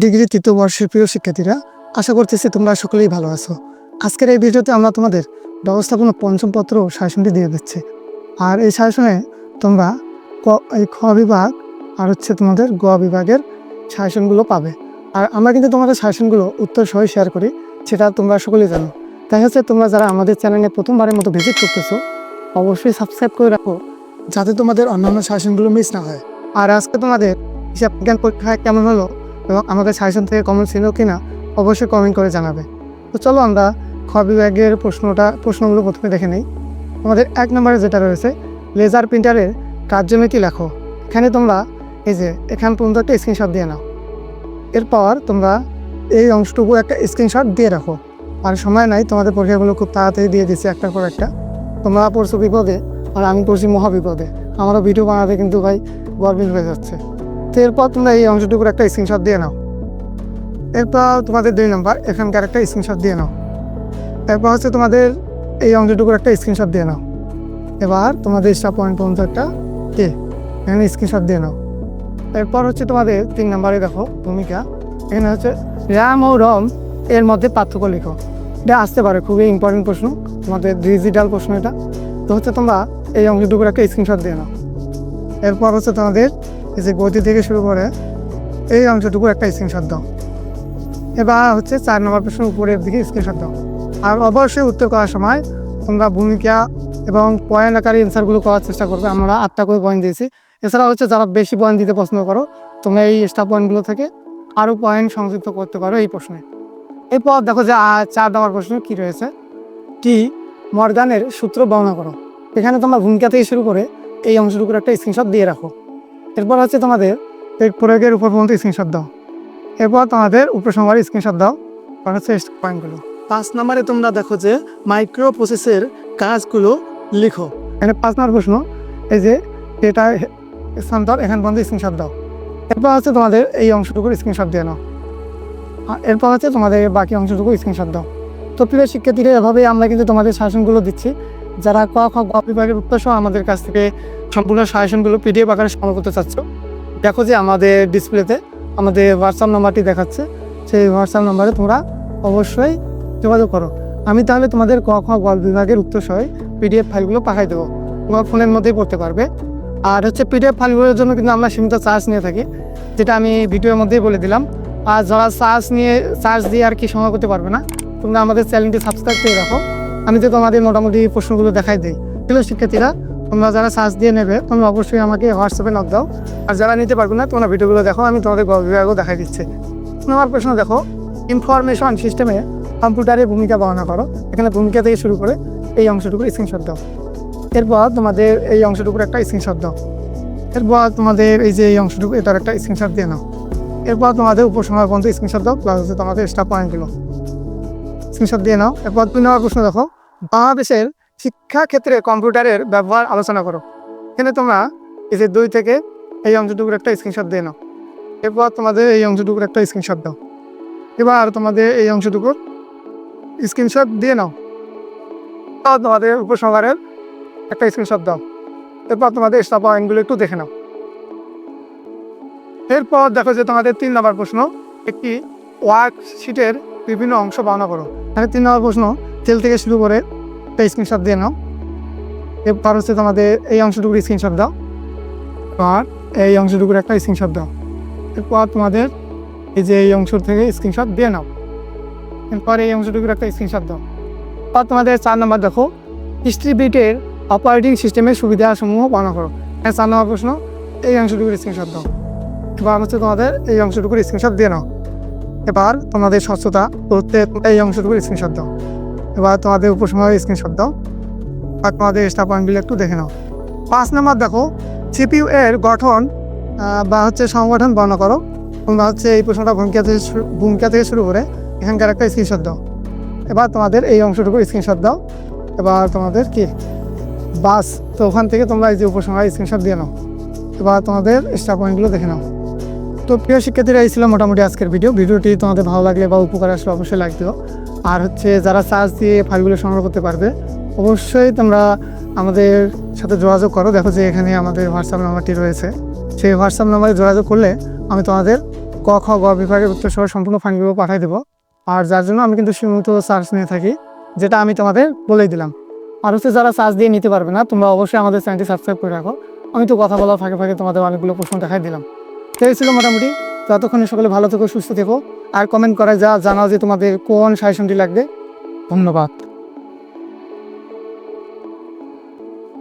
Degree তৃতীয় বর্ষের প্রিয় শিক্ষার্থীরা, আশা করতেছি তোমরা সকলেই ভালো আছো। আজকের এই ভিডিওতে আমরা তোমাদের ব্যবস্থাপনা পঞ্চম পত্র দিয়ে দিচ্ছি। আর এই সাজেশনে তোমরা ক, এই খ বিভাগ আর হচ্ছে তোমাদের গ বিভাগের সাজেশনগুলো পাবে। আর আমরা কিন্তু তোমাদের সাজেশনগুলো উত্তর সহ শেয়ার করি, সেটা তোমরা সকলেই জানো। তাই হচ্ছে তোমরা যারা আমাদের চ্যানেলে প্রথমবারের মতো ভিজিট করতেছো, অবশ্যই সাবস্ক্রাইব করে রাখো, যাতে তোমাদের অন্যান্য সাজেশনগুলো মিস না হয়। আর আজকে তোমাদের হিসাব বিজ্ঞান পরীক্ষা কেমন হলো? এবং আমাদের সাজেশন থেকে কমেন্ট ছিল কি না অবশ্যই কমেন্ট করে জানাবে। তো চলো আমরা খ বিভাগের প্রশ্নটা, প্রশ্নগুলো প্রথমে দেখে নিই। আমাদের এক নম্বরে যেটা রয়েছে লেজার প্রিন্টারের কার্যমিতি লেখো। এখানে তোমরা, এই যে, এখান পর্যন্ত একটা স্ক্রিনশট দিয়ে নাও। এরপর তোমরা এই অংশটুকু একটা স্ক্রিনশট দিয়ে রাখো। আর সময় নাই, তোমাদের পরীক্ষাগুলো খুব তাড়াতাড়ি দিয়ে দিচ্ছি একটার পর একটা। তোমরা পড়ছো বিপদে, আর আমি পড়ছি মহাবিপদে। আমারও ভিডিও বানাতে কিন্তু ভাই গরমিল হয়ে যাচ্ছে। তো এরপর তোমরা এই অংশটুকুর একটা স্ক্রিনশট দিয়ে নাও। এরপর তোমাদের দুই নম্বর এখানকার একটা স্ক্রিনশট দিয়ে নাও। এরপর হচ্ছে তোমাদের এই অংশটুকুর একটা স্ক্রিনশট দিয়ে নাও। এবার তোমাদের স্টার পয়েন্ট পর্যন্ত একটা কে, এখানে স্ক্রিনশট দিয়ে নাও। এরপর হচ্ছে তোমাদের তিন নম্বরে দেখো ভূমিকা। এখানে হচ্ছে র্যাম ও রম এর মধ্যে পার্থক্য লিখো। এটা আসতে পারে, খুবই ইম্পর্টেন্ট প্রশ্ন, তোমাদের ডিজিটাল প্রশ্ন এটা। তো হচ্ছে তোমরা এই অংশটুকুর একটা স্ক্রিনশট দিয়ে নাও। এরপর হচ্ছে তোমাদের এই যে গতি থেকে শুরু করে, এই অংশটুকু একটা স্ক্রিনশট দাও। এবার হচ্ছে চার নম্বর প্রশ্ন উপরের দিকে স্ক্রিনশট দাও। আর অবশ্যই উত্তর করার সময় তোমরা ভূমিকা এবং পয়েন্ট আকারে অ্যান্সারগুলো করার চেষ্টা করবে। আমরা আটটা করে পয়েন্ট দিয়েছি। এছাড়া হচ্ছে যারা বেশি পয়েন্ট দিতে পছন্দ করো, তোমরা এই স্টার পয়েন্টগুলো থেকে আরও পয়েন্ট সংযুক্ত করতে পারো এই প্রশ্নে। এরপর দেখো যে চার নম্বর প্রশ্ন কি রয়েছে? টি মর্গানের সূত্র বর্ণনা করো। এখানে তোমরা ভূমিকা থেকে শুরু করে এই অংশটুকুর একটা স্ক্রিনশট দিয়ে রাখো। এরপর হচ্ছে তোমাদের এই প্রয়োগের উপর পর্যন্ত স্ক্রিনশট দাও। এরপর তোমাদের উপসংহারে স্ক্রিনশট দাও আর হচ্ছে পয়েন্টগুলো পাঁচ নম্বরে তোমরা দেখো যে মাইক্রো প্রসেসের কাজগুলো লিখো। এখানে পাঁচ নম্বর প্রশ্ন এই যে এটা স্থানান্তর এখান পর্যন্ত স্ক্রিনশট দাও। এরপর হচ্ছে তোমাদের এই অংশটুকু স্ক্রিনশট দিয়ে নাও। এরপর হচ্ছে তোমাদের বাকি অংশটুকু স্ক্রিনশট দাও। তো প্রিয় শিক্ষার্থীরা এভাবেই আমরা কিন্তু তোমাদের শাসনগুলো দিচ্ছি। যারা ক খ গ বিভাগের উত্তর সহ আমাদের কাছ থেকে সম্পূর্ণ সাজেশনগুলো পিডিএফ আকারে সংগ্রহ করতে চাচ্ছ। দেখো যে আমাদের ডিসপ্লেতে আমাদের হোয়াটসঅ্যাপ নাম্বারটি দেখাচ্ছে। সেই হোয়াটসঅ্যাপ নাম্বারে তোমরা অবশ্যই যোগাযোগ করো। আমি তাহলে তোমাদের ক খ গ বিভাগের উত্তর সহ পিডিএফ ফাইলগুলো পাঠাই দেবো। তোমার ফোনের মধ্যেই পড়তে পারবে। আর হচ্ছে পিডিএফ ফাইলগুলোর জন্য কিন্তু আমরা সীমিত চার্জ নিয়ে থাকি, যেটা আমি ভিডিওর মধ্যেই বলে দিলাম। আর যারা চার্জ নিয়ে চার্জ দিয়ে আর কি সময় করতে পারবে না, তোমরা আমাদের চ্যানেলটি সাবস্ক্রাইব করে রাখো। আমি তো তোমাদের মোটামুটি প্রশ্নগুলো দেখাই দিই। প্রিয় শিক্ষার্থীরা তোমরা যারা চার্জ দিয়ে নেবে, তোমরা অবশ্যই আমাকে হোয়াটসঅ্যাপে নক দাও। আর যারা নিতে পারবে না, তোমরা ভিডিওগুলো দেখো, আমি তোমাদের গল্প বিভাগও দেখাই দিচ্ছি। তোমার প্রশ্ন দেখো ইনফরমেশন সিস্টেমে কম্পিউটারের ভূমিকা বর্ণনা করো। এখানে ভূমিকা থেকে শুরু করে এই অংশটুকু স্ক্রিনশট দাও। এরপর তোমাদের এই অংশটুকুর একটা স্ক্রিনশট দাও। এরপর তোমাদের এই যে এই অংশটুকু, এটার একটা স্ক্রিনশট দিয়ে নাও। এরপর তোমাদের উপসংহার পর্যন্ত স্ক্রিনশট দাও প্লাস হচ্ছে তোমাদের স্টাফ পয়েন্টগুলো স্ক্রিনশট দিয়ে নাও। এরপর তুমি নম্বর প্রশ্ন দেখো, বাংলাদেশের শিক্ষা ক্ষেত্রে কম্পিউটারের ব্যবহার আলোচনা করো। এখানে তোমরা এই যে দুই থেকে এই অংশটুকুর একটা স্ক্রিনশট দিয়ে নাও। এরপর তোমাদের এই অংশটুকুর একটা স্ক্রিনশট দাও। এবার তোমাদের এই অংশটুকুর স্ক্রিনশট দিয়ে নাও। তোমাদের উপসংহারের একটা স্ক্রিনশট দাও। এরপর তোমাদের স্টার পয়েন্টগুলো একটু দেখে নাও। এরপর দেখো যে তোমাদের তিন নম্বর প্রশ্ন, একটি ওয়ার্কশিটের বিভিন্ন অংশ বর্ণনা করো। এখানে তিন নম্বর প্রশ্ন তেল থেকে শুরু করে একটা স্ক্রিনশট দিয়ে নাও। এরপর হচ্ছে তোমাদের এই অংশটুকুর স্ক্রিনশট দাও। আর এই অংশটুকুর একটা স্ক্রিনশট দাও। এরপর তোমাদের এই যে এই অংশ থেকে স্ক্রিনশট দিয়ে নাও। এরপর এই অংশটুকুর একটা স্ক্রিনশট দাও। আর তোমাদের চার নম্বর দেখো ডিস্ট্রিবিউটের অপারেটিং সিস্টেমের সুবিধাসমূহ বর্ণনা করো। হ্যাঁ চার নম্বর প্রশ্ন, এই অংশটুকুর স্ক্রিনশট দাও। এবার হচ্ছে তোমাদের এই অংশটুকুর স্ক্রিনশট দিয়ে নাও। এবার তোমাদের স্বচ্ছতা করতে এই অংশটুকুর স্ক্রিনশট দাও। এবার তোমাদের উপসময়ের স্ক্রিনশট দাও। আর তোমাদের স্টার পয়েন্টগুলো একটু দেখে নাও। পাঁচ নাম্বার দেখো সিপিইউ এর গঠন বা হচ্ছে সংগঠন বর্ণনা করো। তোমরা হচ্ছে এই প্রশ্নটা ভূমিকা থেকে ভূমিকা থেকে শুরু করে এখানকার একটা স্ক্রিনশট দাও। এবার তোমাদের এই অংশটুকু স্ক্রিনশট দাও। এবার তোমাদের কি? বাস, তো ওখান থেকে তোমরা এই যে উপসংহার স্ক্রিনশট দিয়ে নাও। এবার তোমাদের স্টার পয়েন্টগুলো দেখে নাও। তো প্রিয় শিক্ষার্থীরা, এই ছিল মোটামুটি আজকের ভিডিও ভিডিওটি তোমাদের ভালো লাগলে বা উপকার আসলে অবশ্যই লাইক দিও। আর হচ্ছে যারা চার্জ দিয়ে ফাইলগুলো সংগ্রহ করতে পারবে, অবশ্যই তোমরা আমাদের সাথে যোগাযোগ করো। দেখো যে এখানে আমাদের হোয়াটসঅ্যাপ নাম্বারটি রয়েছে। সেই হোয়াটসঅ্যাপ নাম্বারে যোগাযোগ করলে আমি তোমাদের ক, খ, গ বিভাগের উত্তর সহ সম্পূর্ণ ফাইলগুলো পাঠিয়ে দেবো। আর যার জন্য আমি কিন্তু সীমিত চার্জ নিয়ে থাকি, যেটা আমি তোমাদের বলেই দিলাম। আর হচ্ছে যারা চার্জ দিয়ে নিতে পারবে না, তোমরা অবশ্যই আমাদের চ্যানেলটি সাবস্ক্রাইব করে রাখো। আমি তো কথা বলার ফাঁকে ফাঁকে তোমাদের অনেকগুলো প্রশ্ন দেখাই দিলাম। তো এই ছিল মোটামুটি। ততক্ষণে সকলে ভালো থেকো, সুস্থ থেকো। আর কমেন্ট করে যা জানাও যে তোমাদের কোন সাজেশনটি লাগবে। ধন্যবাদ।